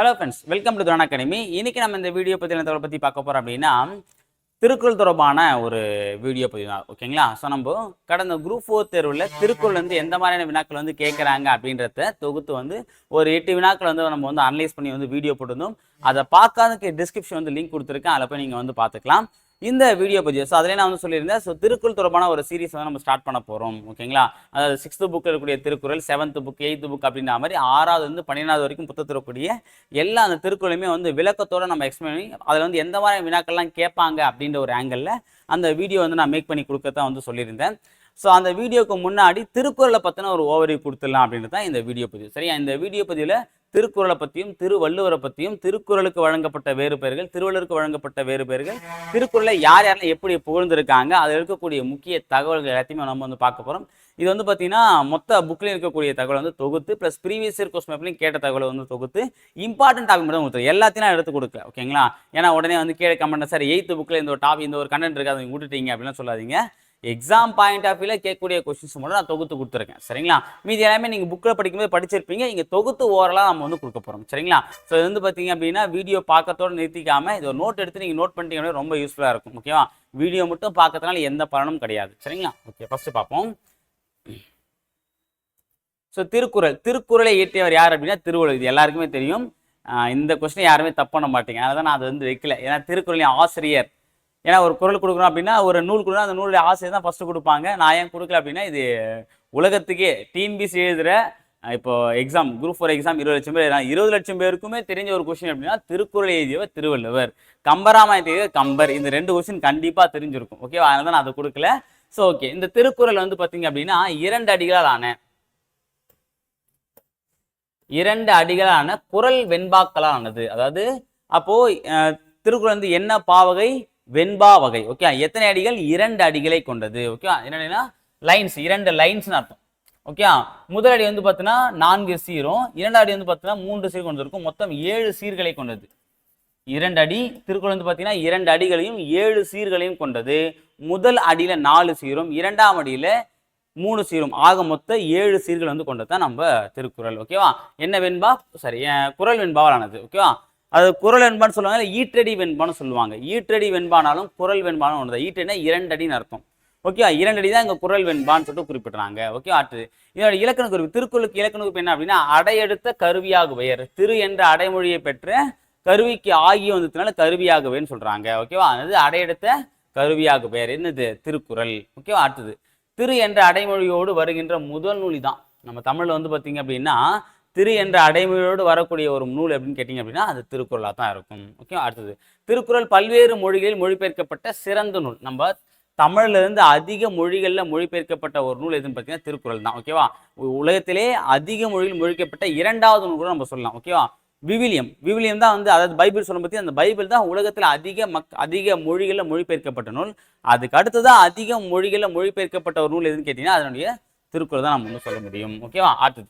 Hello friends welcome to Thuran academy இன்னைக்கு நம்ம இந்த வீடியோ பற்றி தகவலை பற்றி பார்க்க போகிறோம் அப்படின்னா திருக்குறள் தொடர்பான ஒரு வீடியோ பதிவு தான் ஓகேங்களா ஸோ நம்ம கடந்த குரூப் ஃபோர் தேர்வில் திருக்குறள் வந்து எந்த மாதிரியான வினாக்கள் வந்து கேட்குறாங்க அப்படின்றத தொகுத்து வந்து ஒரு எட்டு வினாக்கள் வந்து நம்ம வந்து அனலைஸ் பண்ணி வந்து வீடியோ போட்டிருந்தோம். அதை பார்க்காதக்கு டிஸ்கிரிப்ஷன் வந்து லிங்க் கொடுத்துருக்கேன். அதில் போய் நீங்கள் வந்து பார்த்துக்கலாம். இந்த வீடியோ பதிவு ஸோ அதிலே நான் வந்து சொல்லியிருந்தேன். ஸோ திருக்குறள் தொடர்பான ஒரு சீரிஸ் வந்து நம்ம ஸ்டார்ட் பண்ண போகிறோம் ஓகேங்களா அதாவது சிக்ஸ்த்து புக்கில் இருக்கக்கூடிய Thirukkural seventh book eighth book அப்படின்ற மாதிரி ஆறாவது வந்து பன்னிரெண்டாவது வரைக்கும் புத்தகத்தில் இருக்கக்கூடிய எல்லா அந்த திருக்குறளுமே வந்து விளக்கத்தோடு நம்ம எக்ஸ்பிளைன் பண்ணி அதில் வந்து எந்த மாதிரி வினாக்கள்லாம் கேட்பாங்க அப்படின்ற ஒரு ஆங்கிளில் அந்த வீடியோ வந்து நான் மேக் பண்ணி கொடுக்கத்தான் வந்து சொல்லியிருந்தேன். ஸோ அந்த வீடியோக்கு முன்னாடி திருக்குறளை பற்றின ஒரு ஓவரி கொடுத்துடலாம் அப்படின்றது தான் இந்த வீடியோ பதிவு. சரியா? இந்த வீடியோ பதிவில் திருக்குறளை பற்றியும் திருவள்ளுவரை பற்றியும் திருக்குறளுக்கு வழங்கப்பட்ட வேறு பெயர்கள் திருவள்ளுவருக்கு வழங்கப்பட்ட வேறு பெயர்கள் திருக்குறளை யார் யாரெல்லாம் எப்படி புகழ்ந்திருக்காங்க அதில் இருக்கக்கூடிய முக்கிய தகவல்கள் எல்லாத்தையுமே நம்ம வந்து பார்க்க போகிறோம் இது வந்து பார்த்தீங்கன்னா மொத்த புக்லேயும் இருக்கக்கூடிய தகவல் வந்து தொகுத்து ப்ளஸ் ப்ரீவியஸ் இயர் கொஸ்டின் பேப்பர்லையும் கேட்ட தகவலை வந்து தொகுத்து இம்பார்ட்டன்ட் டாபிக் மட்டும் கொடுத்துரு எல்லாத்தையும் நான் எடுத்து கொடுக்கல ஓகேங்களா ஏன்னா உடனே வந்து கீழே கமெண்ட் சார் எயித்து புக்கில் இந்த ஒரு டாபிக் இந்த ஒரு கண்டென்ட் இருக்காது விட்டுட்டீங்க அப்படிலாம் சொல்லாதீங்க. எக்ஸாம் பாயிண்ட் ஆஃப் வியூவில் கேட்கக்கூடிய கொஸ்டின்ஸ் மட்டும் நான் தொகுத்து கொடுத்துருக்கேன். சரிங்களா? மீதி எல்லாமே நீங்கள் புக்கில் படிக்கும்போது படிச்சிருப்பீங்க. இங்கே தொகுத்து ஓரலாக நம்ம வந்து கொடுக்க போகிறோம் சரிங்களா? ஸோ இது வந்து பார்த்தீங்க அப்படின்னா வீடியோ பார்க்கறதோடு நிறுத்திக்காமல் இது ஒரு நோட் எடுத்து நீங்கள் நோட் பண்ணிட்டீங்க ரொம்ப யூஸ்ஃபுல்லாக இருக்கும். ஓகேவா வீடியோ மட்டும் பார்க்கறதுனால எந்த பலனும் கிடையாது. சரிங்களா? ஓகே ஃபஸ்ட்டு பார்ப்போம். ஸோ திருக்குறள். திருக்குறளை இயற்றியவர் யார் அப்படின்னா திருவள்ளுவர். இது எல்லாருக்குமே தெரியும். இந்த கொஸ்டின் யாருமே தப்பு பண்ண மாட்டீங்க. அதனால தான் நான் அதை வந்து வைக்கல. ஏன்னா திருக்குறளின் ஆசிரியர் ஏன்னா ஒரு குரல் கொடுக்குறோம் அப்படின்னா ஒரு நூல் கொடுக்குறோம் அந்த நூலுடைய ஆசிரியர் தான் ஃபஸ்ட்டு கொடுப்பாங்க. நான் ஏன் கொடுக்கல அப்படின்னா இது உலகத்துக்கே டிஎன்பிசி எழுதுகிற இப்போ எக்ஸாம் குரூப் ஃபோர் எக்ஸாம் இருபது லட்சம் பேர் இருபது லட்சம் பேருக்குமே தெரிஞ்ச ஒரு கொஸ்டின் அப்படின்னா திருக்குறள் எழுதியவர் திருவள்ளுவர். கம்பராமாயணத்தை எழுதியவர் கம்பர். இந்த ரெண்டு கொஸ்டின் கண்டிப்பாக தெரிஞ்சிருக்கும். ஓகேவா அதனால தான் நான் அதை கொடுக்கல. ஸோ ஓகே இந்த திருக்குறள் வந்து பார்த்தீங்க அப்படின்னா இரண்டு அடிகளால் ஆன இரண்டு அடிகளான குரல் வெண்பாக்களால் ஆனது. அதாவது அப்போ திருக்குறள் வந்து என்ன பாவகை? வெண்பா வகை ஓகே எத்தனை அடிகள்? இரண்டு அடிகளை கொண்டது ஓகே என்னன்னா லைன்ஸ் இரண்டு லைன்ஸ்னு அர்த்தம் ஓகே முதல் அடி வந்து பார்த்தீங்கன்னா நான்கு சீரும் இரண்டாம் அடி வந்து பார்த்தீங்கன்னா மூன்று சீர் கொண்டிருக்கும் மொத்தம் ஏழு சீர்களை கொண்டது. இரண்டு அடி திருக்குறள் வந்து பார்த்தீங்கன்னா இரண்டு அடிகளையும் ஏழு சீர்களையும் கொண்டது. முதல் அடியில் நாலு சீரும் இரண்டாம் அடியில் மூணு சீரும். ஆக மொத்த ஏழு சீர்கள் வந்து கொண்டது தான் நம்ம திருக்குறள் ஓகேவா என்ன வெண்பா? சரி குரல் குறள் ஆனது ஓகேவா அது குறள் வெண்பான்னு சொல்லுவாங்க இல்ல ஈற்றடி வெண்பான்னு சொல்லுவாங்க. ஈற்றடி வெண்பானாலும் குரல் வெண்பானும் ஒன்று ஈற்றடினா இரண்டடின்னு அர்த்தம். ஓகே இரண்டடி தான் இங்கே குறள் வெண்பான்னு சொல்லிட்டு குறிப்பிட்றாங்க. ஓகே ஆற்று. இதோட இலக்கண குறிப்பு திருக்குறளுக்கு இலக்கண குறிப்பு என்ன அப்படின்னா அடையெடுத்த கருவியாக பெயர். திரு என்ற அடைமொழியை பெற்ற கருவிக்கு ஆகி வந்ததுனால கருவியாகவேன்னு சொல்கிறாங்க ஓகேவா அது அடையெடுத்த கருவியாக பெயர். என்னது? திருக்குறள். ஓகேவா அடுத்தது திரு என்ற அடைமொழியோடு வருகின்ற முதல் நூலி தான் நம்ம தமிழில் வந்து பார்த்தீங்க அப்படின்னா திரு என்ற அடைமொழியோடு வரக்கூடிய ஒரு நூல் அப்படின்னு கேட்டிங்க அப்படின்னா அது திருக்குறளாக தான் இருக்கும். ஓகே அடுத்தது. திருக்குறள் பல்வேறு மொழிகளில் மொழிபெயர்க்கப்பட்ட சிறந்த நூல். நம்ம தமிழ்லேருந்து அதிக மொழிகளில் மொழிபெயர்க்கப்பட்ட ஒரு நூல் எதுன்னு பார்த்தீங்கன்னா திருக்குறள் தான். ஓகேவா? உலகத்திலே அதிக மொழியில் மொழிக்கப்பட்ட இரண்டாவது நூல் கூட நம்ம சொல்லலாம். ஓகேவா? விவிலியம். விவிலியம் தான் வந்து அதாவது பைபிள் சொல்லும் பற்றி அந்த பைபிள் தான் உலகத்தில் அதிக மக் அதிக மொழிகளில் மொழிபெயர்க்கப்பட்ட நூல். அதுக்கு அடுத்ததான் அதிக மொழிகளில் மொழிபெயர்க்கப்பட்ட ஒரு நூல் எதுன்னு கேட்டிங்கன்னா அதனுடைய திருக்குறள் தான் நம்ம வந்து சொல்ல முடியும். ஓகேவா? அடுத்தது.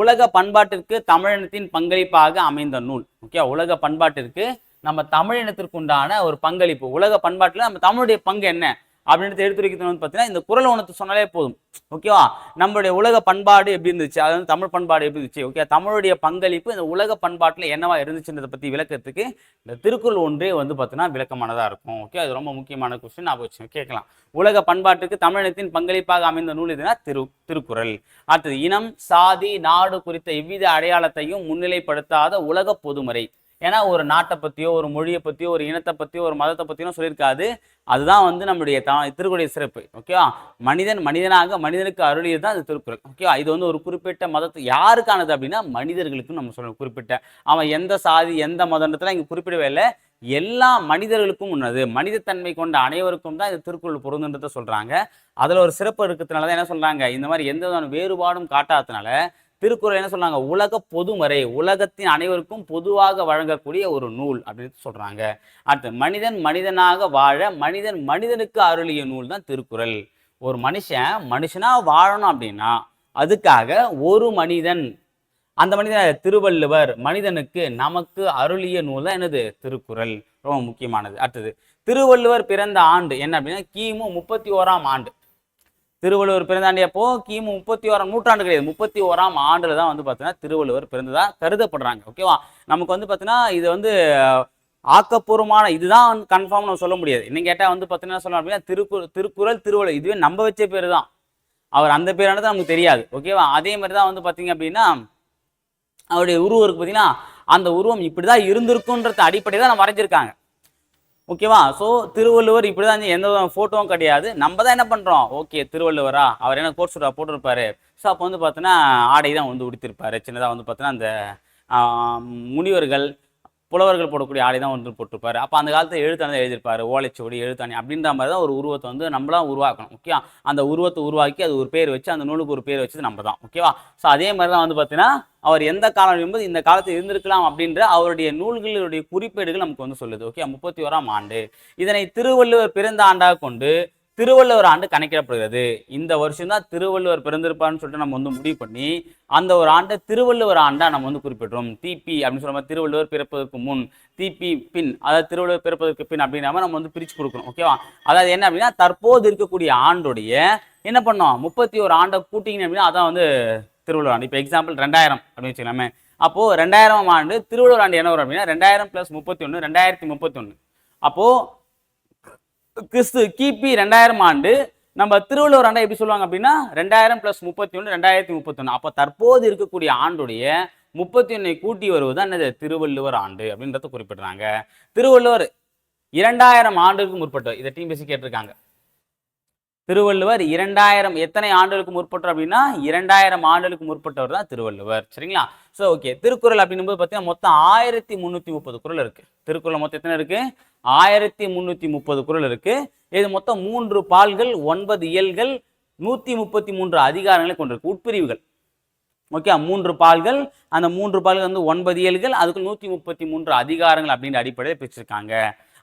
உலக பண்பாட்டிற்கு தமிழினத்தின் பங்களிப்பாக அமைந்த நூல். ஓகே உலக பண்பாட்டிற்கு நம்ம தமிழினத்திற்கு உண்டான ஒரு பங்களிப்பு. உலக பண்பாட்டில் நம்ம தமிழுடைய பங்கு என்ன? அப்படின்றது எடுத்துரைக்கிறது வந்து பார்த்தீங்கன்னா இந்த குரல் உணர்த்து சொன்னாலே போதும். ஓகேவா? நம்மளுடைய உலக பண்பாடு எப்படி இருந்துச்சு? அது வந்து தமிழ் பண்பாடு எப்படி இருந்துச்சு? ஓகே தமிழுடைய பங்களிப்பு இந்த உலக பண்பாட்டில் என்னவா இருந்துச்சுன்றதை பற்றி விளக்கத்துக்கு இந்த திருக்குறள் ஒன்றே வந்து பார்த்தீங்கன்னா விளக்கமானதாக இருக்கும். ஓகே அது ரொம்ப முக்கியமான கொஸ்டின் நான் வச்சு கேட்கலாம். உலக பண்பாட்டுக்கு தமிழினத்தின் பங்களிப்பாக அமைந்த நூல் எதுனா? திரு திருக்குறள். அடுத்தது இனம் சாதி நாடு குறித்த எவ்வித அடையாளத்தையும் முன்னிலைப்படுத்தாத உலக பொதுமறை. ஏன்னா ஒரு நாட்டை பற்றியோ ஒரு மொழியை பற்றியோ ஒரு இனத்தை பற்றியோ ஒரு மதத்தை பற்றியோ சொல்லியிருக்காது. அதுதான் வந்து நம்முடைய த திருக்குறளுடைய சிறப்பு ஓகேவா? மனிதன் மனிதனாக மனிதனுக்கு அருளியது தான் அது திருக்குறள் ஓகேவா? இது வந்து ஒரு குறிப்பிட்ட மதத்தை யாருக்கானது அப்படின்னா மனிதர்களுக்கு நம்ம சொல்லணும் குறிப்பிட்ட. அவன் எந்த சாதி எந்த மதத்தில் இங்கே குறிப்பிடவே இல்லை. எல்லா மனிதர்களுக்கும் உன்னது மனிதத்தன்மை கொண்ட அனைவருக்கும் தான் இந்த திருக்குறள் பொருந்துன்றதை சொல்கிறாங்க அதில் ஒரு சிறப்பு இருக்கிறதுனால தான் என்ன சொல்கிறாங்க இந்த மாதிரி எந்த விதமான வேறுபாடும் காட்டாததுனால திருக்குறள் என்ன சொல்றாங்க? உலக பொதுமறை உலகத்தின் அனைவருக்கும் பொதுவாக வழங்கக்கூடிய ஒரு நூல் அப்படின்னு சொல்றாங்க. அடுத்து மனிதன் மனிதனாக வாழ மனிதன் மனிதனுக்கு அருளிய நூல் தான் திருக்குறள். ஒரு மனுஷன் மனுஷனா வாழணும் அப்படின்னா அதுக்காக ஒரு மனிதன் அந்த மனிதன் திருவள்ளுவர். மனிதனுக்கு நமக்கு அருளிய நூல் தான் என்னது? திருக்குறள். ரொம்ப முக்கியமானது. அடுத்தது திருவள்ளுவர் பிறந்த ஆண்டு என்ன அப்படின்னா கிமு முப்பத்தி ஓராம் ஆண்டு. திருவள்ளுவர் பிறந்தாண்டி அப்போ கிமு முப்பத்தி ஓராம் நூற்றாண்டு கிடையாது. முப்பத்தி ஓராம் ஆண்டுல தான் வந்து பார்த்தீங்கன்னா திருவள்ளுவர் பிறந்ததா கருதப்படுறாங்க. ஓகேவா நமக்கு வந்து பார்த்தீங்கன்னா இது வந்து ஆக்கப்பூர்வமான இதுதான் கன்ஃபார்ம் நம்ம சொல்ல முடியாது. இன்னும் கேட்டால் வந்து பார்த்தீங்கன்னா சொல்லணும் அப்படின்னா திருக்குற திருக்குறள் திருவள்ளுவர் இதுவே நம்ம வச்ச பேர் தான். அவர் அந்த பேரானது நமக்கு தெரியாது. ஓகேவா அதே மாதிரி தான் வந்து பார்த்தீங்க அப்படின்னா அவருடைய உருவம் இருக்கு பார்த்தீங்கன்னா அந்த உருவம் இப்படி தான் இருந்திருக்குன்றத அடிப்படையில் தான் வரைஞ்சிருக்காங்க. ஓகேவா? ஸோ திருவள்ளுவர் இப்படி தான் எந்த ஃபோட்டோவும் கிடையாது. நம்ம தான் என்ன பண்ணுறோம் ஓகே திருவள்ளுவரா? அவர் என்ன கோட் சூட்டா போட்டிருப்பாரு? ஸோ அப்போ வந்து பார்த்தோன்னா ஆடை தான் வந்து உடுத்திருப்பாரு. சின்னதாக வந்து பார்த்தோன்னா அந்த முனிவர்கள் புலவர்கள் போடக்கூடிய ஆடை தான் வந்து போட்டிருப்பாரு. அப்போ அந்த காலத்தில் எழுத்தாணி எழுதியிருப்பாரு. ஓலைச்சுவடி எழுத்தாணி அப்படின்ற மாதிரி தான் ஒரு உருவத்தை வந்து நம்மளாம் உருவாக்கணும். ஓகே அந்த உருவத்தை உருவாக்கி அது ஒரு பேர் வச்சு அந்த நூலுக்கு ஒரு பேர் வச்சது நம்ம தான். ஓகேவா? ஸோ அதே மாதிரி தான் வந்து பார்த்தீங்கன்னா அவர் எந்த காலம் என்பது இந்த காலத்தில் இருந்திருக்கலாம் அப்படின்ற அவருடைய நூல்களுடைய குறிப்பேடுகள் நமக்கு வந்து சொல்லுது. ஓகே முப்பத்தி ஓராம் ஆண்டு. இதனை திருவள்ளுவர் பிறந்த ஆண்டாக கொண்டு திருவள்ளுவர் ஆண்டு கணக்கிடப்படுகிறது. இந்த வருஷம் தான் திருவள்ளுவர் பிறந்திருப்பார்னு சொல்லிட்டு நம்ம வந்து முடிவு பண்ணி அந்த ஒரு ஆண்டை திருவள்ளுவர் ஆண்டா நம்ம வந்து குறிப்பிடுறோம். தீபி அப்படின்னு சொல்ல மாதிரி திருவள்ளுவர் பிறப்பதற்கு முன் தீபி பின் அதாவது திருவள்ளுவர் பிறப்பதற்கு பின் அப்படின்னா நம்ம வந்து பிரிச்சு கொடுக்கணும் ஓகேவா அதாவது என்ன அப்படின்னா தற்போது இருக்கக்கூடிய ஆண்டுடைய என்ன பண்ணோம்? முப்பத்தி ஒரு ஆண்டை கூட்டிங்க அப்படின்னா அதான் வந்து திருவள்ளுவர் ஆண்டு. இப்போ எக்ஸாம்பிள் ரெண்டாயிரம் அப்படின்னு வச்சுக்கலாமே. அப்போது ரெண்டாயிரம் ஆண்டு திருவள்ளுவர் ஆண்டு என்ன வரும் அப்படின்னா ரெண்டாயிரம் பிளஸ் முப்பத்தி ஒன்று ரெண்டாயிரத்தி முப்பத்தி ஒன்று அப்போது கிறிஸ்து கிபி ரெண்டாயிரம் ஆண்டு நம்ம திருவள்ளுவர் ஆண்டை எப்படி சொல்லுவாங்க அப்படின்னா ரெண்டாயிரம் பிளஸ் முப்பத்தி ஒன்று ரெண்டாயிரத்தி முப்பத்தொன்று அப்போ தற்போது இருக்கக்கூடிய ஆண்டுடைய முப்பத்தி ஒன்றை கூட்டி வருவது தான் என்னது? திருவள்ளுவர் ஆண்டு அப்படின்றத குறிப்பிடுறாங்க. திருவள்ளுவர் இரண்டாயிரம் ஆண்டுக்கு முற்பட்டவர். இதை டிபிசி கேட்டிருக்காங்க. திருவள்ளுவர் இரண்டாயிரம் எத்தனை ஆண்டுகளுக்கு முற்பட்டவர் அப்படின்னா இரண்டாயிரம் ஆண்டுகளுக்கு முற்பட்டவர் தான் திருவள்ளுவர். சரிங்களா? ஸோ ஓகே திருக்குறள் அப்படின்னும் போது பார்த்தீங்கன்னா மொத்தம் ஆயிரத்தி முந்நூற்றி முப்பது குறள் இருக்கு. திருக்குறள் மொத்தம் எத்தனை இருக்கு? ஆயிரத்தி முந்நூற்றி முப்பது குறள் இருக்கு. இது மொத்தம் மூன்று பால்கள் ஒன்பது இயல்கள் நூற்றி முப்பத்தி மூன்று அதிகாரங்களை கொண்டிருக்கு. உட்பிரிவுகள். ஓகே மூன்று பால்கள். அந்த மூன்று பால்கள் வந்து ஒன்பது இயல்கள் அதுக்கு நூற்றி முப்பத்தி மூன்று அதிகாரங்கள் அப்படின்ற அடிப்படையில் பிரிச்சிருக்காங்க.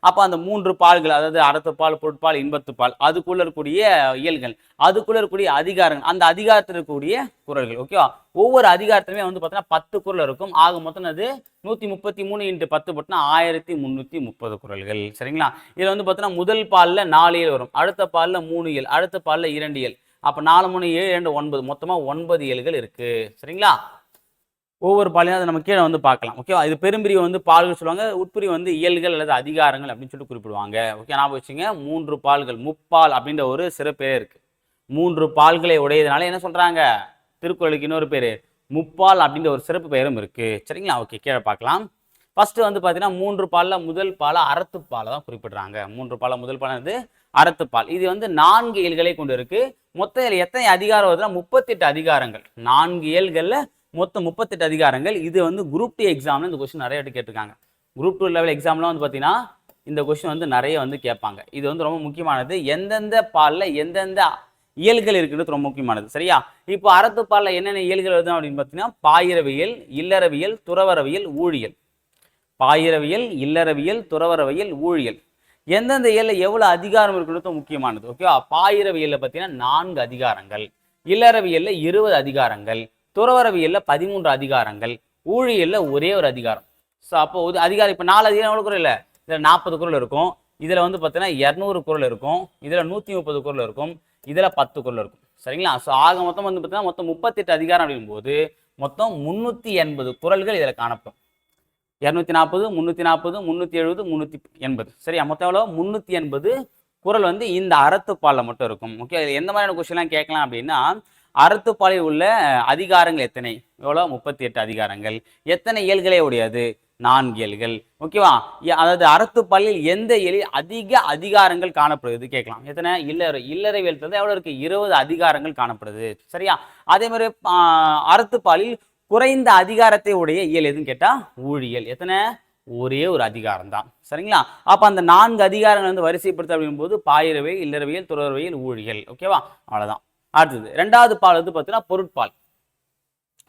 அப்போ அந்த மூன்று பால்கள் அதாவது அறத்துப்பால் பொருட்பால் இன்பத்துப்பால் அதுக்குள்ள இருக்கக்கூடிய இயல்கள் அதுக்குள்ள இருக்கக்கூடிய அதிகாரங்கள் அந்த அதிகாரத்தில் இருக்கக்கூடிய குறள்கள் ஓகேவா ஒவ்வொரு அதிகாரத்துலையுமே வந்து பார்த்தீங்கன்னா பத்து குறள் இருக்கும். ஆக மொத்தம் அது நூற்றி முப்பத்தி மூணு இன்ட்டு பத்து போட்டுனா ஆயிரத்தி முந்நூற்றி முப்பது குறள்கள் சரிங்களா? இதில் வந்து பார்த்தீங்கன்னா முதல் பாலில் நாலு இயல் வரும். அடுத்த பாலில் மூணு இயல் அடுத்த பாலில் இரண்டு இயல். அப்போ நாலு மூணு ஏழு ரெண்டு ஒன்பது. மொத்தமாக ஒன்பது இயல்கள் இருக்குது சரிங்களா? ஒவ்வொரு பாலையும் அதை நம்ம கீழே வந்து பார்க்கலாம். ஓகேவா இது பெரும்பிரிவு வந்து பால்கள் சொல்லுவாங்க. உட்பிரிவு வந்து இயல்கள் அல்லது அதிகாரங்கள் அப்படின்னு சொல்லிட்டு குறிப்பிடுவாங்க. ஓகே நான் வச்சுங்க. மூன்று பால்கள் முப்பால் அப்படின்ற ஒரு சிறப்பே இருக்கு. மூன்று பால்களை உடையதுனால என்ன சொல்றாங்க? திருக்குறளுக்கு இன்னொரு பேர். முப்பால் அப்படின்ற ஒரு சிறப்பு பெயரும் இருக்கு. சரிங்களா? ஓகே கீழே பார்க்கலாம். ஃபர்ஸ்ட் வந்து பார்த்தீங்கன்னா மூன்று பாலில் முதல் பாலை அறத்துப்பாலை தான் குறிப்பிடுறாங்க. மூன்று பாலை முதல் பாலம் வந்து அறத்துப்பால் இது வந்து நான்கு இயல்களை கொண்டு இருக்கு. மொத்த இதில் எத்தனை அதிகாரம் வருதுன்னா முப்பத்தெட்டு அதிகாரங்கள். நான்கு இயல்களில் மொத்தம் முப்பத்தெட்டு அதிகாரங்கள். இது வந்து குரூப் டூ எக்ஸாம்ல இந்த கொஸ்டின் நிறைய கேட்டிருக்காங்க. குரூப் டூ லெவல் எக்ஸாம்லாம் வந்து பார்த்தீங்கன்னா இந்த கொஸ்டின் வந்து நிறைய வந்து கேட்பாங்க. இது வந்து ரொம்ப முக்கியமானது. எந்தெந்த பாலில் எந்தெந்த இயல்கள் இருக்குன்றது ரொம்ப முக்கியமானது. சரியா? இப்போ அறத்துப்பாலில் என்னென்ன இயல்கள் வருது அப்படின்னு பார்த்தீங்கன்னா பாயிரவியல் இல்லறவியல் துறவரவியல் ஊழியல். பாயிரவியல் இல்லறவியல் துறவரவியல் ஊழியல். எந்தெந்த இயலில் எவ்வளோ அதிகாரம் இருக்கிறது முக்கியமானது. ஓகேவா? பாயிரவியலில் பார்த்தீங்கன்னா நான்கு அதிகாரங்கள். இல்லறவியலில் இருபது அதிகாரங்கள். துறவரவியல்ல பதிமூன்று அதிகாரங்கள் ஊழியல்ல ஒரே ஒரு அதிகாரம். ஸோ அப்போ ஒரு அதிகாரம் இப்போ நாலு அதிகாரம் எவ்வளோ குரல் இல்லை? இதில் நாற்பது குரல் இருக்கும். இதில் வந்து பார்த்தீங்கன்னா இரநூறு குரல் இருக்கும். இதில் நூற்றி முப்பது குரல் இருக்கும். இதில் பத்து குரல் இருக்கும். சரிங்களா? ஸோ ஆக மொத்தம் வந்து பார்த்தீங்கன்னா மொத்தம் முப்பத்தெட்டு அதிகாரம் அப்படிங்கும்போது மொத்தம் முந்நூற்றி எண்பது குரல்கள் இதில் காணப்படும். இரநூத்தி நாற்பது முந்நூற்றி நாற்பது முந்நூற்றி எழுபது முந்நூற்றி எண்பது. சரியா? மொத்தம் எவ்வளோ முந்நூற்றி எண்பது குரல் வந்து இந்த அறத்துப்பாலில் மட்டும் இருக்கும். ஓகே இதில் எந்த மாதிரியான கொஸ்டின்லாம் கேட்கலாம் அப்படின்னா அறத்துப்பாலில் உள்ள அதிகாரங்கள் எத்தனை? எவ்வளோ? முப்பத்தி எட்டு அதிகாரங்கள். எத்தனை இயல்களே உடையது? நான்கு இயல்கள். ஓகேவா? அதாவது அறத்துப்பாலில் எந்த இயலில் அதிக அதிகாரங்கள் காணப்படுது கேட்கலாம். எத்தனை? இல்லற இல்லறவியல் தந்து எவ்வளோ இருக்குது இருபது அதிகாரங்கள் காணப்படுது. சரியா? அதே மாதிரி அறத்துப்பாலில் குறைந்த அதிகாரத்தை உடைய இயல் எதுன்னு கேட்டால் ஊழியல். எத்தனை? ஒரே ஒரு அதிகாரம் தான். சரிங்களா? அப்போ அந்த நான்கு அதிகாரங்கள் வந்து வரிசைப்படுத்த அப்படிங்கும்போது பாயிரவை இல்லறவியல் துறவியல் ஊழியல். ஓகேவா? அவ்வளோதான் அடுத்தது ரெண்டாவது பால் வந்து பார்த்தீங்கன்னா பொருட்பால்.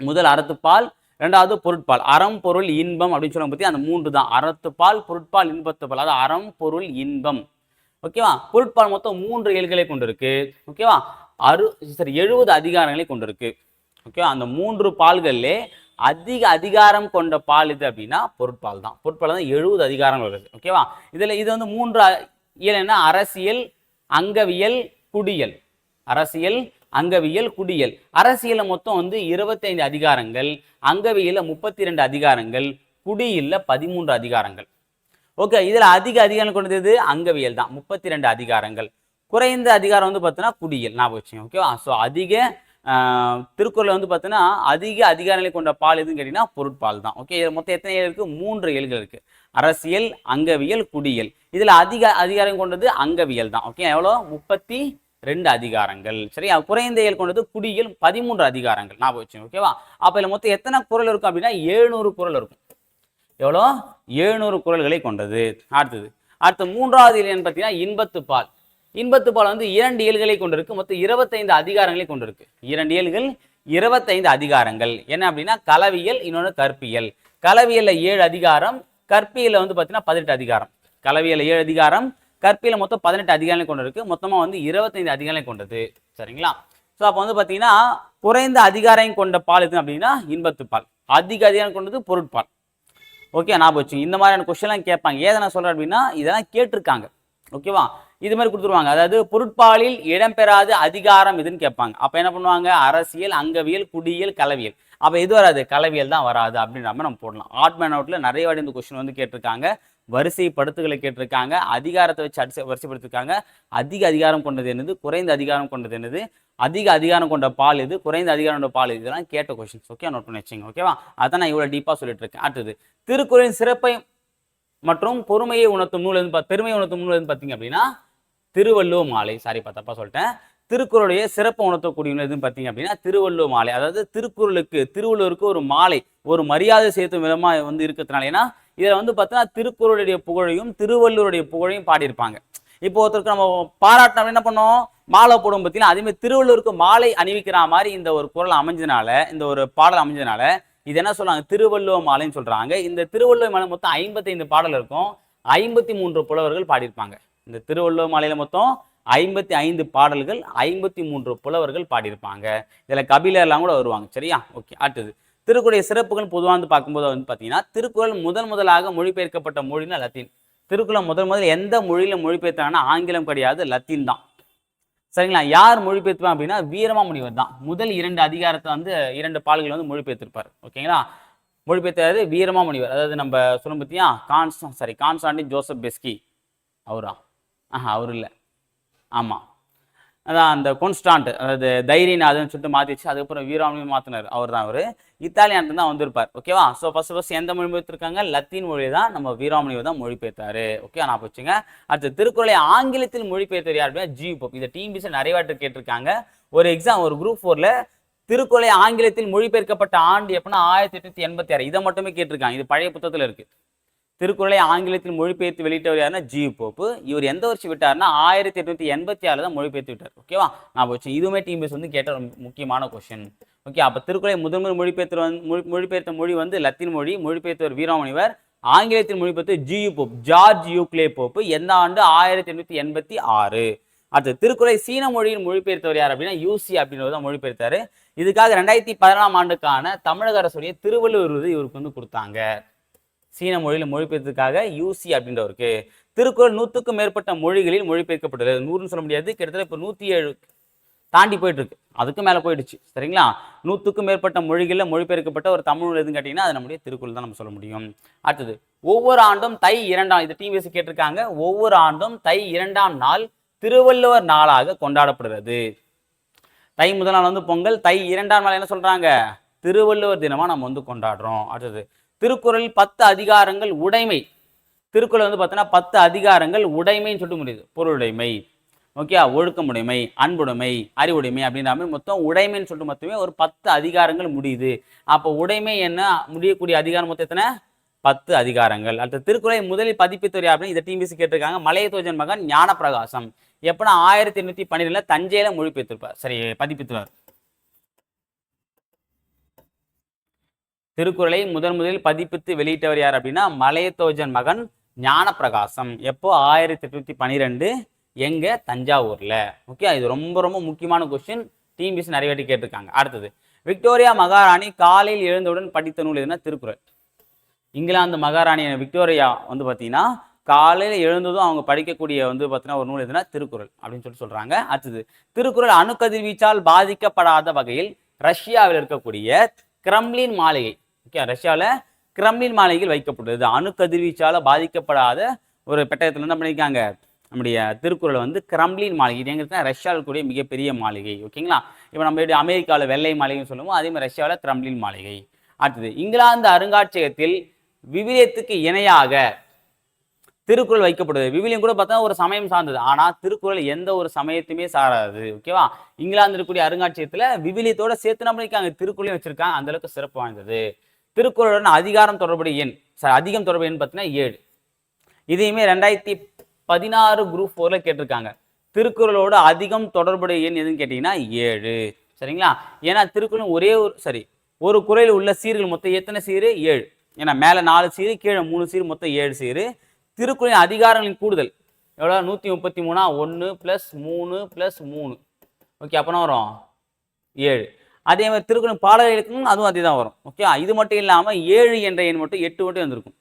முதல் அறத்துப்பால் ரெண்டாவது பொருட்பால். அறம் பொருள் இன்பம் அப்படின்னு சொல்லுவாங்க பத்தி அந்த மூன்று தான். அறத்துப்பால் பொருட்பால் இன்பத்துப்பால் அதாவது அறம் பொருள் இன்பம். ஓகேவா? பொருட்பால் மொத்தம் மூன்று இயல்களை கொண்டிருக்கு. ஓகேவா? அறு சரி எழுபது அதிகாரங்களை கொண்டிருக்கு. ஓகேவா? அந்த மூன்று பால்கள்லே அதிக அதிகாரம் கொண்ட பால் இது அப்படின்னா பொருட்பால் தான். பொருட்பால் தான் எழுபது அதிகாரங்கள் வருது. ஓகேவா? இதில் இது வந்து மூன்று இயல் என்ன? அரசியல் அங்கவியல் குடியல். அரசியல் அங்கவியல் குடியல். அரசியலில் மொத்தம் வந்து இருபத்தைந்து அதிகாரங்கள் அங்கவியலில் முப்பத்தி ரெண்டு அதிகாரங்கள் குடியில் பதிமூன்று அதிகாரங்கள். ஓகே இதில் அதிக அதிகாரம் கொண்டது அங்கவியல் தான். முப்பத்தி ரெண்டு அதிகாரங்கள். குறைந்த அதிகாரம் வந்து பார்த்தீங்கன்னா குடியியல் ஞாபகம் வச்சுங்க ஓகேவா ஸோ அதிக ஆஹ், வந்து பார்த்தீங்கன்னா அதிக அதிகாரங்களை கொண்ட பால் எதுன்னு கேட்டிங்கன்னா பொருட்பால் தான். ஓகே இதில் மொத்தம் எத்தனை ஏழு இருக்குது மூன்று ஏழுகள் இருக்குது அரசியல் அங்கவியல் குடியல். இதில் அதிக அதிகாரம் கொண்டது அங்கவியல் தான். ஓகே எவ்வளோ முப்பத்தி ரெண்டு அதிகாரங்கள். சரியா குறைந்த இயல் கொண்டது குடியில் பதிமூன்று அதிகாரங்கள். ஞாபகம் வச்சுங்க ஓகேவா அப்ப இதுல மொத்தம் எத்தனை குறள் இருக்கும் அப்படின்னா எழுநூறு குறள் இருக்கும். எவ்வளோ? எழுநூறு குறள்களை கொண்டது. அடுத்தது அடுத்து மூன்றாவது இயல் பார்த்தீங்கன்னா இன்பத்து பால். இன்பத்து பால் வந்து இரண்டு இயல்களை கொண்டிருக்கு. மொத்தம் இருபத்தைந்து அதிகாரங்களை கொண்டிருக்கு. இரண்டு இயல்கள் இருபத்தைந்து அதிகாரங்கள். என்ன அப்படின்னா கலவியல் இன்னொன்று கற்பியல். கலவியல்ல ஏழு அதிகாரம் கற்பியல்ல வந்து பார்த்தீங்கன்னா பதினெட்டு அதிகாரம். கலவியல் ஏழு அதிகாரம் கற்பியில் மொத்தம் பதினெட்டு அதிகாரங்களை கொண்டிருக்கு மொத்தமாக வந்து இருபத்தைந்து அதிகாரங்களை கொண்டது சரிங்களா? ஸோ அப்போ வந்து பார்த்தீங்கன்னா குறைந்த அதிகாரம் கொண்ட பால் எது அப்படின்னா இன்பத்து பால். அதிக அதிகாரம் கொண்டது பொருட்பால். ஓகே நான் போச்சு இந்த மாதிரியான கொஸ்டின்லாம் கேட்பாங்க. ஏதை நான் சொல்கிறேன் அப்படின்னா இதெல்லாம் கேட்டிருக்காங்க. ஓகேவா இது மாதிரி கொடுத்துருவாங்க. அதாவது பொருட்பாலில் இடம்பெறாத அதிகாரம் எதுன்னு கேட்பாங்க. அப்போ என்ன பண்ணுவாங்க? அரசியல் அங்கவியல் குடியியல் கலவியல். அப்போ எது வராது? கலவியல் தான் வராது அப்படின்ற மாதிரி நம்ம போடலாம். ஆட் மேன் அவுட்டில் நிறைய வாடி இந்த கொஸ்டின் வந்து கேட்டிருக்காங்க. வரிசைப்படுத்துகளை கேட்டிருக்காங்க. அதிகாரத்தை வச்சு அடிச்சு வரிசைப்படுத்திருக்காங்க. அதிக அதிகாரம் கொண்டது என்னது? குறைந்த அதிகாரம் கொண்டது என்னது? அதிக அதிகாரம் கொண்ட பால் இது குறைந்த அதிகாரம் கொண்ட பால் இது இதெல்லாம் கேட்ட கொஸ்டின்ஸ் ஓகே நோட் பண்ணி வச்சுங்க. ஓகேவா அதான் நான் இவ்வளோ டீப்பாக சொல்லிட்டு இருக்கேன் அடுத்தது திருக்குறளின் சிறப்பை மற்றும் பொறுமையை உணர்த்தும் நூல் எதுன்னு பா- பெருமையை உணர்த்தும் நூல் எதுன்னு பார்த்தீங்க அப்படின்னா திருவள்ளுவர் மாலை. சாரி பார்த்தப்பா சொல்லிட்டேன். திருக்குறளுடைய சிறப்பு உணர்த்தக்கூடிய எதுன்னு பார்த்தீங்க அப்படின்னா திருவள்ளுவர் மாலை. அதாவது திருக்குறளுக்கு திருவள்ளுவருக்கு ஒரு மாலை ஒரு மரியாதை செலுத்தும் விதமாக வந்து இருக்கிறதுனால ஏன்னா இதில் வந்து பார்த்தீங்கன்னா திருக்குறளுடைய புகழையும் திருவள்ளுவருடைய புகழையும் பாடியிருப்பாங்க. இப்போ ஒருத்தருக்கு நம்ம பாராட்டினோம் என்ன பண்ணோம்? மாலை போடும் பார்த்தீங்கன்னா அதேமாதிரி திருவள்ளுவருக்கு மாலை அணிவிக்கிற மாதிரி இந்த ஒரு குரல் அமைஞ்சதுனால இந்த ஒரு பாடல் அமைஞ்சதுனால இது என்ன சொல்றாங்க? திருவள்ளுவர் மாலைன்னு சொல்றாங்க. இந்த திருவள்ளுவர் மாலை மொத்தம் ஐம்பத்தைந்து பாடல் இருக்கும். ஐம்பத்தி மூன்று புலவர்கள் பாடியிருப்பாங்க. இந்த திருவள்ளுவர் மாலையில மொத்தம் ஐம்பத்தி ஐந்து பாடல்கள் ஐம்பத்தி மூன்று புலவர்கள் பாடியிருப்பாங்க. இதில் கபிலர்லாம் எல்லாம் கூட வருவாங்க. சரியா? ஓகே அடுத்தது. திருக்குறைய சிறப்புகள் பொதுவாக வந்து பார்க்கும்போது வந்து பார்த்தீங்கன்னா திருக்குறள் முதன் முதலாக மொழிபெயர்க்கப்பட்ட மொழினா லத்தீன். திருக்குறள் முதல் முதல்ல எந்த மொழியில மொழிபெயர்த்தாங்கன்னா ஆங்கிலம் கிடையாது லத்தீன் தான். சரிங்களா? யார் மொழிபெயர்த்துவான் அப்படின்னா வீரமா முனிவர் தான். முதல் இரண்டு அதிகாரத்தை வந்து இரண்டு பால்கள் வந்து மொழிபெயர்த்திருப்பார். ஓகேங்களா? மொழிபெயர்த்தாரு வீரமாமுனிவர். அதாவது நம்ம சொல்லும் பார்த்தியா Consta sorry Constantine Joseph Beschi. அவரா? ஆஹா அவர் இல்லை. ஆமாம் அதான் அந்த கொன்ஸ்டாண்ட் அதாவது தைரியநாதன் சொல்லிட்டு மாற்றிச்சு அதுக்கப்புறம் வீராமணி மாற்றினார் அவர். தான் அவர் இத்தாலியான் தான் வந்திருப்பார். ஓகேவா ஸோ ஃபர்ஸ்ட் ஃபர்ஸ்ட் எந்த மொழிபெயர்த்திருக்காங்க? லத்தீன் மொழி தான் நம்ம வீராமணி தான் மொழிபெயர்த்தாரு. ஓகே நான் போச்சுங்க அடுத்து திருக்குறளை ஆங்கிலத்தில் மொழிபெயர்த்தவர் யார் அப்படின்னா ஜி. பப். இந்த டிபிசி நிறைய வாட்டி கேட்டிருக்காங்க. ஒரு எக்ஸாம் ஒரு குரூப் ஃபோரில் திருக்குறளை ஆங்கிலத்தில் மொழிபெயர்க்கப்பட்ட ஆண்டு எப்படின்னா ஆயிரத்தி எட்நூத்தி எண்பத்தி ஆறு. இதை மட்டுமே கேட்டிருக்காங்க. இது பழைய புத்தகத்தில் இருக்கு. திருக்குறளை ஆங்கிலத்தில் மொழிபெயர்த்து வெளியிட்டவர் யாருன்னா ஜி போப்பு. இவர் எந்த வருஷம் விட்டார்னா ஆயிரத்தி எட்நூத்தி எண்பத்தி ஆறுல தான் மொழிபெயர்த்து விட்டார். ஓகேவா நான் போச்சு. இதுவுமே டிபிஎஸ் வந்து கேட்ட முக்கியமான கொஸ்டின் ஓகே அப்போ திருக்குறளை முதல் முதல் மொழிபெயர்த்து வந்து மொழி மொழிபெயர்த்த மொழி வந்து லத்தீன் மொழி. மொழிபெயர்த்தவர் வீராமணிவர். ஆங்கிலத்தில் மொழிபெயர்த்து G Pope George Uglow Pope. எந்த ஆண்டு? ஆயிரத்தி எண்ணூற்றி எண்பத்தி ஆறு. அடுத்து திருக்குறளை சீன மொழியில் மொழிபெயர்த்தவர் யார் அப்படின்னா யூசி அப்படின்றவர் தான் மொழிபெயர்த்தாரு. இதுக்காக ரெண்டாயிரத்தி பதினாலாம் ஆண்டுக்கான தமிழக அரசுடைய திருவள்ளுவர் விருது இவருக்கு வந்து கொடுத்தாங்க. சீன மொழியில் மொழிபெயர்த்ததுக்காக யூசி அப்படின்றவருக்கு திருக்குறள் நூற்றுக்கும் மேற்பட்ட மொழிகளில் மொழிபெயர்க்கப்பட்டது நூறுன்னு சொல்ல முடியாது. கிட்டத்தட்ட இப்போ நூற்றி ஏழு தாண்டி போயிட்டுருக்கு. அதுக்கு மேலே போயிடுச்சு. சரிங்களா? நூற்றுக்கும் மேற்பட்ட மொழிகளில் மொழிபெயர்க்கப்பட்ட ஒரு தமிழ் நூல் எதுன்னு கேட்டிங்கன்னா அது நம்முடைய திருக்குறள் தான் நம்ம சொல்ல முடியும். அடுத்தது ஒவ்வொரு ஆண்டும் தை இரண்டாம் இது டிவிஎஸ் கேட்டிருக்காங்க. ஒவ்வொரு ஆண்டும் தை இரண்டாம் நாள் திருவள்ளுவர் நாளாக கொண்டாடப்படுகிறது. தை முதல் நாள் வந்து பொங்கல். தை இரண்டாம் நாள் என்ன சொல்கிறாங்க திருவள்ளுவர் தினமாக நம்ம வந்து கொண்டாடுறோம். அடுத்தது திருக்குறள் பத்து அதிகாரங்கள் உடைமை. திருக்குறள் வந்து பார்த்தோன்னா பத்து அதிகாரங்கள் உடைமைன்னு சொல்லிட்டு முடியுது. பொருளுடைமை ஓகே ஒழுக்கமுடைமை அன்புடைமை அறிவுடைமை அப்படின்ற மாதிரி மொத்தம் உடைமைன்னு சொல்லிட்டு மொத்தமே ஒரு பத்து அதிகாரங்கள் முடியுது. அப்போ உடைமை என்ன? முடியக்கூடிய அதிகாரம் மொத்தம் எத்தனை? பத்து அதிகாரங்கள். அடுத்த திருக்குறளை முதலில் பதிப்பித்தவர் அப்படின்னு இதை டிபிசி கேட்டிருக்காங்க. மலையத்தோஜன் மகன் ஞானப்பிரகாசம். எப்படின்னா ஆயிரத்தி எண்ணூற்றி பன்னிரெண்டில் தஞ்சையில் மொழிபெய்த்திருப்பார் சரி பதிப்பித்துவார். திருக்குறளை முதன் முதலில் பதிப்பித்து வெளியிட்டவர் யார் அப்படின்னா மலையத்தோஜன் மகன் ஞானப்பிரகாசம். எப்போ? ஆயிரத்தி எட்நூத்தி பன்னிரெண்டு எங்க? தஞ்சாவூர்ல. ஓகே? இது ரொம்ப ரொம்ப முக்கியமான கொஸ்டின் டிபிசி நிறைய வாட்டி கேட்டிருக்காங்க. அடுத்தது விக்டோரியா மகாராணி காலையில் எழுந்தவுடன் படித்த நூல் எதுனா திருக்குறள். இங்கிலாந்து மகாராணி விக்டோரியா வந்து பார்த்தீங்கன்னா காலையில் எழுந்ததும் அவங்க படிக்கக்கூடிய வந்து பார்த்தீங்கன்னா ஒரு நூல் எதுனா திருக்குறள் அப்படின்னு சொல்லி சொல்றாங்க. அடுத்தது திருக்குறள் அணுக்கதிர்வீச்சால் பாதிக்கப்படாத வகையில் ரஷ்யாவில் இருக்கக்கூடிய கிரம்லின் மாளிகை. ஓகே ரஷ்யாவில் கிரம்லின் மாளிகையில் வைக்கப்பட்டது அணுக்கதிர்வீச்சால பாதிக்கப்படாத ஒரு பெட்டகத்தில் என்ன பண்ணியிருக்காங்க? நம்முடைய திருக்குறள் வந்து கிரம்லின் மாளிகை. இது எங்க ரஷ்யாவில் கூடிய மிகப்பெரிய மாளிகை. ஓகேங்களா? இப்போ நம்ம எப்படி அமெரிக்காவில் வெள்ளை மாளிகைன்னு சொல்லுவோம் அதே மாதிரி ரஷ்யாவில் கிரம்லின் மாளிகை. அடுத்தது இங்கிலாந்து அருங்காட்சியகத்தில் விவிலியத்துக்கு இணையாக திருக்குறள் வைக்கப்படுது விவிலியம் கூட பார்த்தா ஒரு சமயம் சார்ந்தது. ஆனால் திருக்குறள் எந்த ஒரு சமயத்தையுமே சாராது. ஓகேவா? இங்கிலாந்து இருக்கக்கூடிய அருங்காட்சியகத்துல விவிலியத்தோட சேர்த்து நம்ம இருக்காங்க திருக்குறளையும் வச்சிருக்காங்க. அந்த அளவுக்கு சிறப்பு வாய்ந்தது. திருக்குறளுடன் அதிகாரம் தொடர்புடைய எண் சார் அதிகம் தொடர்பு எண் பார்த்தீங்கன்னா ஏழு. இதையுமே ரெண்டாயிரத்தி பதினாறு குரூப் ஃபோரில் கேட்டிருக்காங்க. திருக்குறளோட அதிகம் தொடர்புடைய எண் எதுன்னு கேட்டிங்கன்னா ஏழு. சரிங்களா? ஏன்னா திருக்குறள் ஒரே ஒரு சரி ஒரு குறையில் உள்ள சீர்கள் மொத்தம் எத்தனை சீரு? ஏழு. ஏன்னா மேலே நாலு சீரு கீழே மூணு சீர் மொத்தம் ஏழு சீரு. திருக்குறளின் அதிகாரங்களின் கூடுதல் எவ்வளோ நூற்றி முப்பத்தி மூணா? ஒன்று ப்ளஸ் மூணு ப்ளஸ் மூணு. ஓகே அப்போனா வரும்? ஏழு. அதே மாதிரி திருக்குறள் பாடல்களுக்கும் அதுவும் அதே தான் வரும். ஓகே இது மட்டும் இல்லாமல் ஏழு என்ற எண் மட்டும் எட்டு மட்டும் வந்திருக்கும்.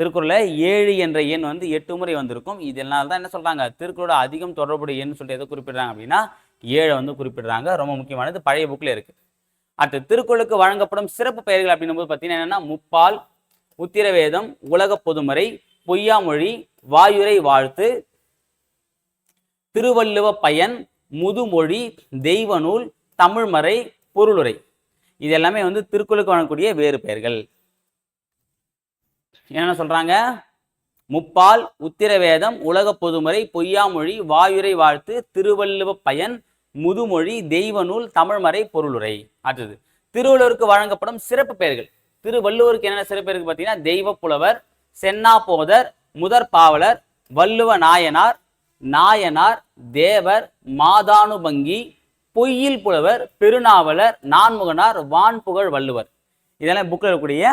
திருக்குறளில் ஏழு என்ற எண் வந்து எட்டு முறை வந்திருக்கும். இதனால தான் என்ன சொல்கிறாங்க திருக்குறளோட அதிகம் தொடர்புடைய எண் சொல்லிட்டு எதை குறிப்பிடுறாங்க அப்படின்னா ஏழை வந்து குறிப்பிடுறாங்க. ரொம்ப முக்கியமானது பழைய புக்கில் இருக்குது அடுத்து திருக்குறளுக்கு வழங்கப்படும் சிறப்பு பெயர்கள் அப்படின்னும் போது பார்த்தீங்கன்னா என்னன்னா முப்பால் உத்திரவேதம் உலக பொதுமறை பொய்யாமொழி வாயுரை வாழ்த்து திருவள்ளுவ பயன் முதுமொழி தெய்வநூல் தமிழ்மறை பொருளுரை. இது எல்லாமே வந்து திருக்குறளுக்கு வழங்கக்கூடிய வேறு பெயர்கள். என்னென்ன சொல்றாங்க? முப்பால் உத்திரவேதம் உலக பொதுமறை பொய்யாமொழி வாயுரை வாழ்த்து திருவள்ளுவ பயன் முதுமொழி தெய்வநூல் தமிழ்மறை பொருளுரை. அடுத்தது திருவள்ளுவருக்கு வழங்கப்படும் சிறப்பு பெயர்கள். திருவள்ளுவருக்கு என்னென்ன சிறப்பு பெயர்கள் பார்த்தீங்கன்னா தெய்வ புலவர் சென்னா போதர் முதற் பாவலர் வள்ளுவ நாயனார் நாயனார் தேவர் மாதானுபங்கி பொய்யில் புலவர் பெருநாவலர் நான்முகனார் வான்புகழ் வள்ளுவர். இதெல்லாம் புக்கில் இருக்கக்கூடிய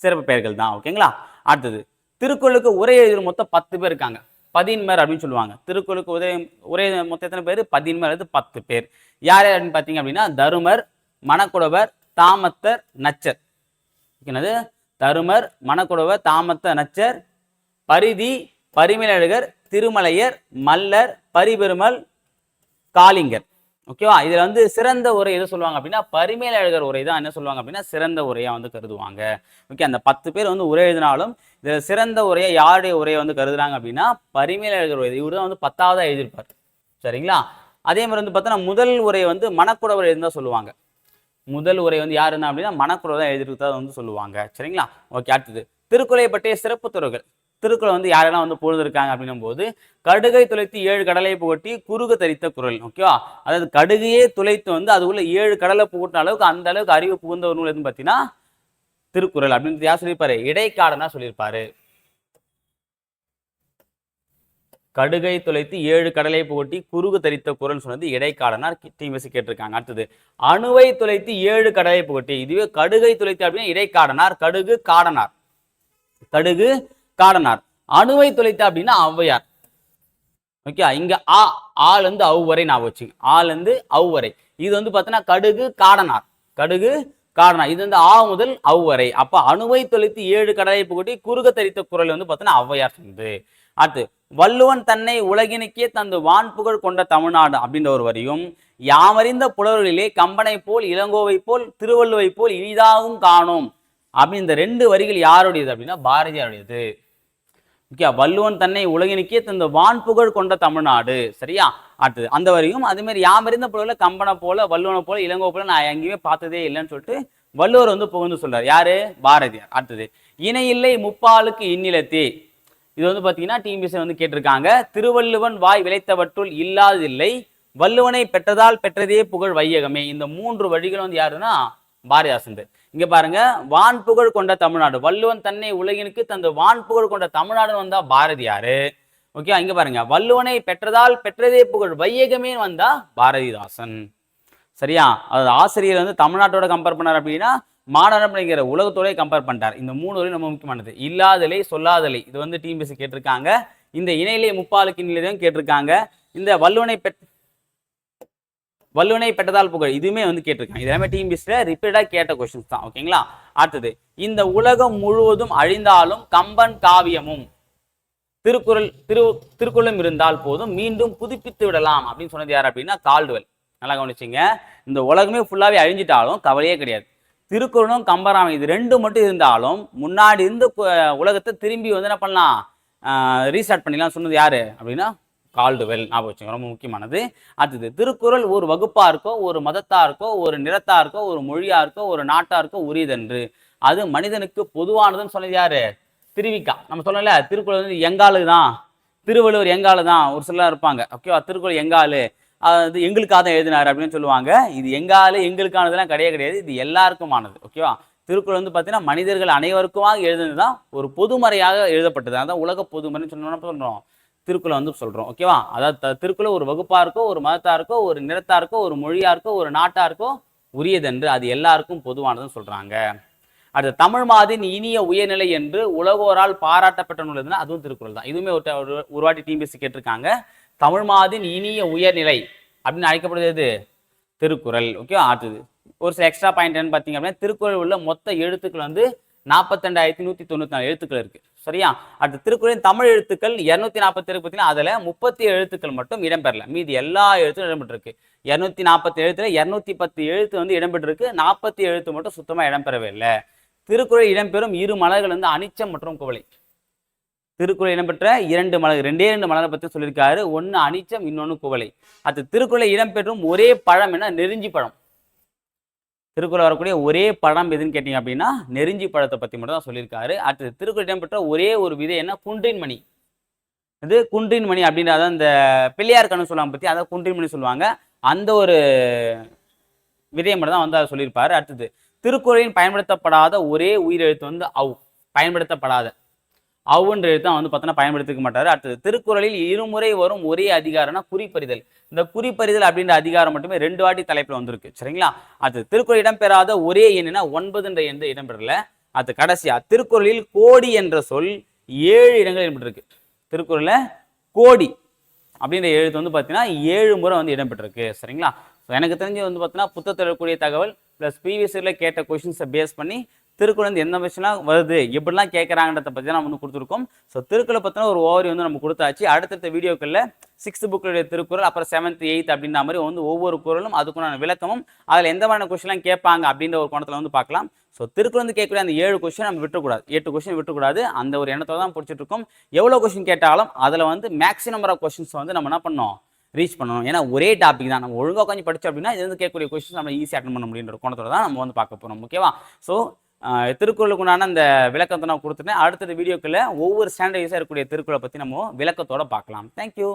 சிறப்பு பெயர்கள் தான். ஓகேங்களா அடுத்தது திருக்குறளுக்கு உரை எழுதுகிற மொத்தம் பத்து பேர் இருக்காங்க. பதின்மர் அப்படின்னு சொல்லுவாங்க. திருக்குறளுக்கு உரை உரை மொத்தம் எத்தனை பேர்? பதின்மர் அது பத்து பேர். யார் யார் அப்படின்னு பார்த்தீங்க அப்படின்னா தருமர் மணக்குடவர் தாமத்தர் நச்சர். என்னது? தருமர் மணக்குடவர் தாமத்த நச்சர் பரிதி பரிமேலழகர் திருமலையர் மல்லர் பரிபெருமல் காளிங்கர். ஓகேவா? இதில் வந்து சிறந்த உரை எது சொல்லுவாங்க அப்படின்னா பரிமேலழகர் உரை தான் என்ன சொல்லுவாங்க அப்படின்னா சிறந்த உரையாக வந்து கருதுவாங்க. ஓகே அந்த பத்து பேர் வந்து உரை எழுதினாலும் இதில் சிறந்த உரையை யாருடைய உரையை வந்து கருதுறாங்க அப்படின்னா பரிமேலழகர் உரை. இவர் தான் வந்து பத்தாவதாக எழுதியிருப்பார். சரிங்களா? அதே மாதிரி வந்து பார்த்தோன்னா முதல் உரை வந்து மணக்குடவர் எழுதி தான் சொல்லுவாங்க. முதல் உரை வந்து யார் இருந்தால் அப்படின்னா மணக்குறவை தான் எழுதிருக்கதா வந்து சொல்லுவாங்க. சரிங்களா? ஓகே அடுத்தது. திருக்குறளை பற்றிய சிறப்பு துறைகள். திருக்குறள் வந்து யாரெல்லாம் வந்து பொழுதுருக்காங்க அப்படின்னும் போது கடுகை துளைத்து ஏழு கடலை புகட்டி குறுக தரித்த குரல் ஓகேவா அதாவது கடுகையே துளைத்து வந்து அது உள்ள ஏழு கடலை புகட்டின அளவுக்கு அந்த அளவுக்கு அறிவு புகுந்த ஒரு நூல் எதுன்னு பார்த்தீங்கன்னா திருக்குறள் அப்படின்னு யார் சொல்லியிருப்பாரு? இடைக்காடனா சொல்லியிருப்பாரு. கடுகை துளைத்து ஏழு கடலை புகட்டி குறுகு தரித்த குரல் சொன்னது இடைக்காடனார் டிஎம்எஸ்சி கேட்டிருக்காங்க. அடுத்தது அணுவை துளைத்து ஏழு கடலை புகட்டி இதுவே கடுகை துளைத்து அப்படின்னா இடைக்காடனார் கடுகு காடனார். கடுகு காடனார் அணுவை தொலைத்த அப்படின்னா ஔவையார். ஓகே இங்க ஆ ஆள் வந்து அவ்வரை நான் வச்சு ஆள் வந்து அவ்வரை இது வந்து பார்த்தீங்கன்னா கடுகு காடனார் கடுகு காடனார் இது வந்து ஆ முதல் அவ்வரை அப்ப அணுவை தொலைத்து ஏழு கடலை புகட்டி குறுக தரித்த குரல் வந்து பார்த்தீங்கன்னா ஔவையார் சொன்னது அடுத்து வள்ளுவன் தன்னை உலகினுக்கே தந்து வான் புகழ் கொண்ட தமிழ்நாடு அப்படின்ற ஒரு வரியும் யாமறிந்த புலவர்களிலே கம்பனை போல் இளங்கோவை போல் திருவள்ளுவை போல் இனிதாகவும் காணோம். அப்படி இந்த ரெண்டு வரிகள் யாருடையது அப்படின்னா பாரதியாருடையது. ஓகே வள்ளுவன் தன்னை உலகினுக்கே தந்த வான் புகழ் கொண்ட தமிழ்நாடு. சரியா? அடுத்தது அந்த வரையும் அதே மாதிரி யாமறிந்த புலவில் கம்பனை போல வள்ளுவனை போல இளங்கோ போல நான் எங்கேயுமே பார்த்ததே இல்லைன்னு சொல்லிட்டு வள்ளுவர் வந்து புகழ்ந்து சொல்றாரு. யாரு? பாரதியார். அடுத்தது இணையில்லை முப்பாலுக்கு இந்நிலத்தே. இது வந்து பார்த்தீங்கன்னா டிஎம்பிசி வந்து கேட்டிருக்காங்க. திருவள்ளுவன் வாய் விளைத்தவற்றுள் இல்லாததில்லை வள்ளுவனை பெற்றதால் பெற்றதே புகழ் வையகமே. இந்த மூன்று வழிகள் வந்து யாருன்னா பாரதிதாசன் இங்க பாருங்க வான் புகழ் கொண்ட தமிழ்நாடு. வள்ளுவன் தன்னை உலகினுக்கு தந்த வான் புகழ் கொண்ட தமிழ்நாடுன்னு வந்தா பாரதியாரு ஓகே இங்க பாருங்க. வள்ளுவனை பெற்றதால் பெற்றதே புகழ். வையகமே வந்தா பாரதிதாசன். சரியா? அது ஆசிரியர் வந்து தமிழ்நாட்டோட கம்பேர் பண்ணார் அப்படின்னா மாடர்ன் அப்படிங்கிற உலகத்தோடய கம்பேர் பண்ணிட்டார். இந்த மூணு வரையும் ரொம்ப முக்கியமானது. இல்லாதலை சொல்லாதலை. இது வந்து டிஎம்பிசி கேட்டிருக்காங்க. இந்த இணையிலே முப்பாலுக்கு நிலையம் கேட்டிருக்காங்க. இந்த வல்லுவனை பெற் வல்லுனை பெற்றதால் புகழ். இதுவுமே வந்து கேட்டிருக்காங்க. இதெல்லாமே எல்லாமே டிஎம்பிசியில் ரிப்பீட்டாக கேட்ட கொஸ்டின்ஸ் தான். ஓகேங்களா அடுத்தது இந்த உலகம் முழுவதும் அழிந்தாலும் கம்பன் காவியமும் திருக்குறள் திரு திருக்குறளும் இருந்தால் போதும் மீண்டும் புதுப்பித்து விடலாம். அப்படின்னு சொன்னது யார் அப்படின்னா கால்டுவெல். நல்லா கவனிச்சிங்க. இந்த உலகமே ஃபுல்லாகவே அழிஞ்சிட்டாலும் கவலையே கிடையாது. திருக்குறளும் கம்பராமம் இது ரெண்டு மட்டும் இருந்தாலும் முன்னாடி இருந்த உலகத்தை திரும்பி வந்து என்ன பண்ணலாம்? ரீஸ்டார்ட் பண்ணிடலாம் சொன்னது யாரு அப்படின்னா கால்டுவெல் ஞாபகம் வச்சுங்க ரொம்ப முக்கியமானது. அடுத்தது திருக்குறள் ஒரு வகுப்பாக இருக்கோ ஒரு மதத்தாக இருக்கோ ஒரு நிறத்தா இருக்கோ ஒரு மொழியாக இருக்கோ ஒரு நாட்டாக இருக்கோ உரியதென்று. அது மனிதனுக்கு பொதுவானதுன்னு சொன்னது யாரு? திருவிக்கா. நம்ம சொல்லல திருக்குறள் வந்து எங்காலு தான். திருவள்ளுவர் எங்காலு தான். ஒரு சிலர் இருப்பாங்க. ஓகேவா திருக்குறள் எங்காலு அது எங்களுக்காக தான் எழுதினார் அப்படின்னு சொல்லுவாங்க. இது எங்காலு எங்களுக்கானதெல்லாம் கிடையவே கிடையாது. இது எல்லாருக்குமானது. ஓகேவா திருக்குறள் வந்து பார்த்தீங்கன்னா மனிதர்கள் அனைவருக்குமாக எழுதுனது தான் ஒரு பொதுமறையாக எழுதப்பட்டது. அதான் உலக பொதுமறைன்னு சொன்னோம்னா சொல்கிறோம் திருக்குறளை வந்து சொல்கிறோம் ஓகேவா அதாவது திருக்குறள் ஒரு வகுப்பாக இருக்கோ ஒரு மதத்தாக இருக்கோ ஒரு நிறத்தாக இருக்கோ ஒரு மொழியாக இருக்கோ ஒரு நாட்டாக இருக்கோ உரியதென்று அது எல்லாருக்கும் பொதுவானதுன்னு சொல்கிறாங்க அடுத்து தமிழ் மாதின் இனிய உயர்நிலை என்று உலகோரால் பாராட்டப்பட்ட நூல் எதுனா அதுவும் திருக்குறள் தான். இதுவுமே ஒரு ஒரு- வாட்டி டிபிஎஸ்சி கேட்டிருக்காங்க. தமிழ் மாதின் இனிய உயர்நிலை அப்படின்னு அழைக்கப்படுது எது? திருக்குறள் ஓகே அடுத்தது ஒரு சில எக்ஸ்ட்ரா பாயிண்ட் என்ன பார்த்தீங்க அப்படின்னா திருக்குறள் உள்ள மொத்த எழுத்துக்கள் வந்து நாற்பத்தெண்டாயிரத்தி நூற்றி தொண்ணூற்றி நாலு எழுத்துக்கள் இருக்குது சரியா? அடுத்து திருக்குறளின் தமிழ் எழுத்துக்கள் இரநூத்தி நாற்பத்தி ஏழு பார்த்தீங்கன்னா அதில் முப்பத்தி எழுத்துக்கள் மட்டும் இடம்பெறல. மீதி எல்லா எழுத்தும் இடம்பெற்றிருக்கு. இரநூத்தி நாற்பத்தி எழுத்துல இரநூத்தி பத்து எழுத்து வந்து இடம்பெற்றிருக்கு. நாற்பத்தி எழுத்து மட்டும் சுத்தமாக இடம்பெறவே இல்லை. திருக்குறள் இடம்பெறும் இரு மலர்கள் வந்து அனிச்சம் மற்றும் குவளை. திருக்குறள் இடம்பெற்ற இரண்டு மலர் ரெண்டே ரெண்டு மலரை பற்றி சொல்லியிருக்காரு. ஒன்று அனிச்சம் இன்னொன்று குவளை. அது திருக்குறளை இடம்பெறும் ஒரே பழம் என்ன? நெருஞ்சி பழம். திருக்குறள் வரக்கூடிய ஒரே பழம் எதுன்னு கேட்டிங்க அப்படின்னா நெருஞ்சி பழத்தை பற்றி மட்டும் தான் சொல்லியிருக்காரு. அடுத்து திருக்குறள் இடம்பெற்ற ஒரே ஒரு விதை என்ன? குன்றின் மணி இது குன்றின் மணி அப்படின்றத இந்த பிள்ளையார் கண்ணு சொல்லுவாங்க பற்றி அதை குன்றின் மணி சொல்லுவாங்க. அந்த ஒரு விதையை மட்டும் தான் வந்து அதை சொல்லியிருப்பாரு. அடுத்தது திருக்குறளின் பயன்படுத்தப்படாத ஒரே உயிரெழுத்து வந்து அவ் பயன்படுத்தப்படாத. அவுன்ற எழுத்து வந்து பார்த்தோன்னா பயன்படுத்திக்க மாட்டார். அடுத்தது திருக்குறளில் இருமுறை வரும் ஒரே அதிகாரம்னா குறிப்பறிதல். இந்த குறிப்பறிதல் அப்படின்ற அதிகாரம் மட்டுமே ரெண்டு வாட்டி தலைப்பில் வந்திருக்கு. சரிங்களா? அது திருக்குறள் இடம்பெறாத ஒரே எண்ணுனா ஒன்பதுன்ற எந்த இடம்பெறல. அது கடைசியா திருக்குறளில் கோடி என்ற சொல் ஏழு இடங்கள் இடம்பெற்றிருக்கு. திருக்குறளில் கோடி அப்படின்ற எழுத்து வந்து பார்த்தீங்கன்னா ஏழு முறை வந்து இடம்பெற்றிருக்கு. சரிங்களா? எனக்கு தெரிஞ்சு வந்து பார்த்தீங்கன்னா புத்தத்தில் இருக்கக்கூடிய தகவல் ப்ளஸ் ப்ரீவியஸில் கேட்ட கொஷின்ஸை பேஸ் பண்ணி திருக்குறள் வந்து எந்த விஷயம்லாம் வருது எப்படிலாம் கேட்குறாங்கன்றத பற்றி நம்ம வந்து கொடுத்துருக்கோம். ஸோ திருக்குறளை பற்றின ஒரு ஓவரி வந்து நம்ம கொடுத்தாச்சு. அடுத்தடுத்த வீடியோக்களில் சிக்ஸ்த் புக்கிலுடைய திருக்குறள் அப்புறம் செவன்த் எயித் அப்படின்ற மாதிரி வந்து ஒவ்வொரு குரலும் அதுக்குண்டான விளக்கமும் அதில் எந்த மாதிரியான கொஷின்லாம் கேட்பாங்க அப்படின்ற ஒரு கோணத்தில் வந்து பார்க்கலாம். ஸோ திருக்குறள் வந்து கேட்கக்கூடிய அந்த ஏழு கொஷின் நம்ம விட்டுக்கூடாது எட்டு கொஷின் விட்டுக்கூடாது அந்த ஒரு எண்ணத்தை தான் பிடிச்சிட்டு இருக்கோம். எவ்வளோ கொஷின் கேட்டாலும் அதில் வந்து மேக்ஸிமம் நம்பர் ஆஃப் கொஷின்ஸ் வந்து நம்ம என்ன பண்ணோம் ரீச் பண்ணணும். ஏன்னா ஒரே டாபிக் தான். நம்ம ஒழுங்காக உட்காந்து படித்தோம் அப்படின்னா இது வந்து கேட்கக்கூடிய கொஸ்டின்ஸ் நம்ம ஈஸியாக அட்டன் பண்ண முடியுன்ற கோணத்தோட தான் நம்ம வந்து பார்க்க போகிறோம் ஓகேவா ஸோ திருக்குறளுக்கு உண்டான அந்த விளக்கத்தை நான் கொடுத்துட்டேன். அடுத்த வீடியோக்குள்ள ஒவ்வொரு ஸ்டாண்டர்ட் இருக்கக்கூடிய திருக்குறளை பற்றி நம்ம விளக்கத்தோட பார்க்கலாம். தேங்க்யூ